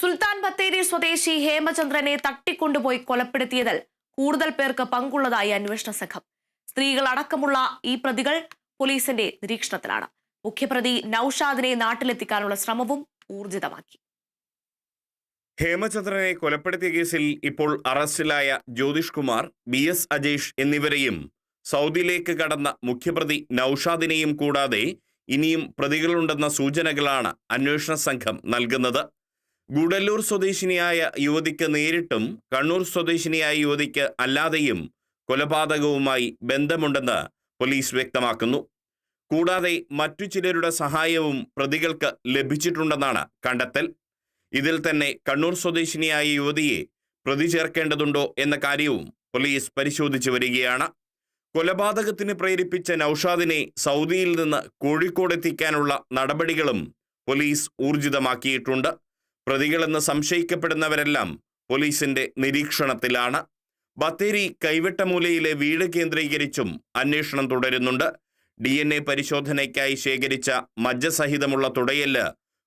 സുൽത്താൻ ബത്തേരി സ്വദേശി ഹേമചന്ദ്രനെ തട്ടിക്കൊണ്ടുപോയി കൊലപ്പെടുത്തിയതിൽ കൂടുതൽ പേർക്ക് പങ്കുള്ളതായി അന്വേഷണ സംഘം. സ്ത്രീകൾ അടക്കമുള്ള ഈ പ്രതികൾ പോലീസിന്റെ നിരീക്ഷണത്തിലാണ്. മുഖ്യപ്രതി നൌഷാദിനെ നാട്ടിലെത്തിക്കാനുള്ള ശ്രമവും ഊർജിതമാക്കി. ഹേമചന്ദ്രനെ കൊലപ്പെടുത്തിയ കേസിൽ ഇപ്പോൾ അറസ്റ്റിലായ ജ്യോതിഷ് കുമാർ ബി എസ് അജേഷ് എന്നിവരെയും സൗദിയിലേക്ക് കടന്ന മുഖ്യപ്രതി നൌഷാദിനെയും കൂടാതെ ഇനിയും പ്രതികളുണ്ടെന്ന സൂചനകളാണ് അന്വേഷണ സംഘം നൽകുന്നത്. ഗുഡല്ലൂർ സ്വദേശിനിയായ യുവതിക്ക് നേരിട്ടും കണ്ണൂർ സ്വദേശിനിയായ യുവതിക്ക് അല്ലാതെയും കൊലപാതകവുമായി ബന്ധമുണ്ടെന്ന് പോലീസ് വ്യക്തമാക്കുന്നു. കൂടാതെ മറ്റു ചിലരുടെ സഹായവും പ്രതികൾക്ക് ലഭിച്ചിട്ടുണ്ടെന്നാണ് കണ്ടെത്തൽ. ഇതിൽ തന്നെ കണ്ണൂർ സ്വദേശിനിയായ യുവതിയെ പ്രതി ചേർക്കേണ്ടതുണ്ടോ എന്ന കാര്യവും പോലീസ് പരിശോധിച്ചു വരികയാണ്. കൊലപാതകത്തിന് പ്രേരിപ്പിച്ച നൌഷാദിനെ സൗദിയിൽ നിന്ന് കോഴിക്കോടെത്തിക്കാനുള്ള നടപടികളും പോലീസ് ഊർജിതമാക്കിയിട്ടുണ്ട്. പ്രതികളെന്ന് സംശയിക്കപ്പെടുന്നവരെല്ലാം പോലീസിന്റെ നിരീക്ഷണത്തിലാണ്. ബത്തേരി കൈവെട്ടമൂലയിലെ വീട് കേന്ദ്രീകരിച്ചും അന്വേഷണം തുടരുന്നുണ്ട്. ഡി എൻ എ പരിശോധനയ്ക്കായി ശേഖരിച്ച മജ്ജസഹിതമുള്ള തുടയൽ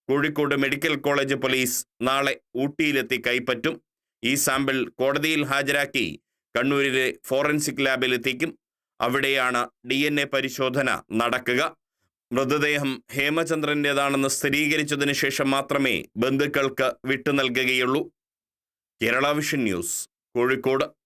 കോഴിക്കോട് മെഡിക്കൽ കോളേജ് പോലീസ് നാളെ ഊട്ടിയിലെത്തി കൈപ്പറ്റും. ഈ സാമ്പിൾ കോടതിയിൽ ഹാജരാക്കി കണ്ണൂരിലെ ഫോറൻസിക് ലാബിൽ എത്തിക്കും അവിടെയാണ് ഡി പരിശോധന നടക്കുക. മൃതദേഹം ഹേമചന്ദ്രന്റെതാണെന്ന് സ്ഥിരീകരിച്ചതിന് ശേഷം മാത്രമേ ബന്ധുക്കൾക്ക് വിട്ടു നൽകുകയുള്ളൂ. Kerala vision news Kozhikode.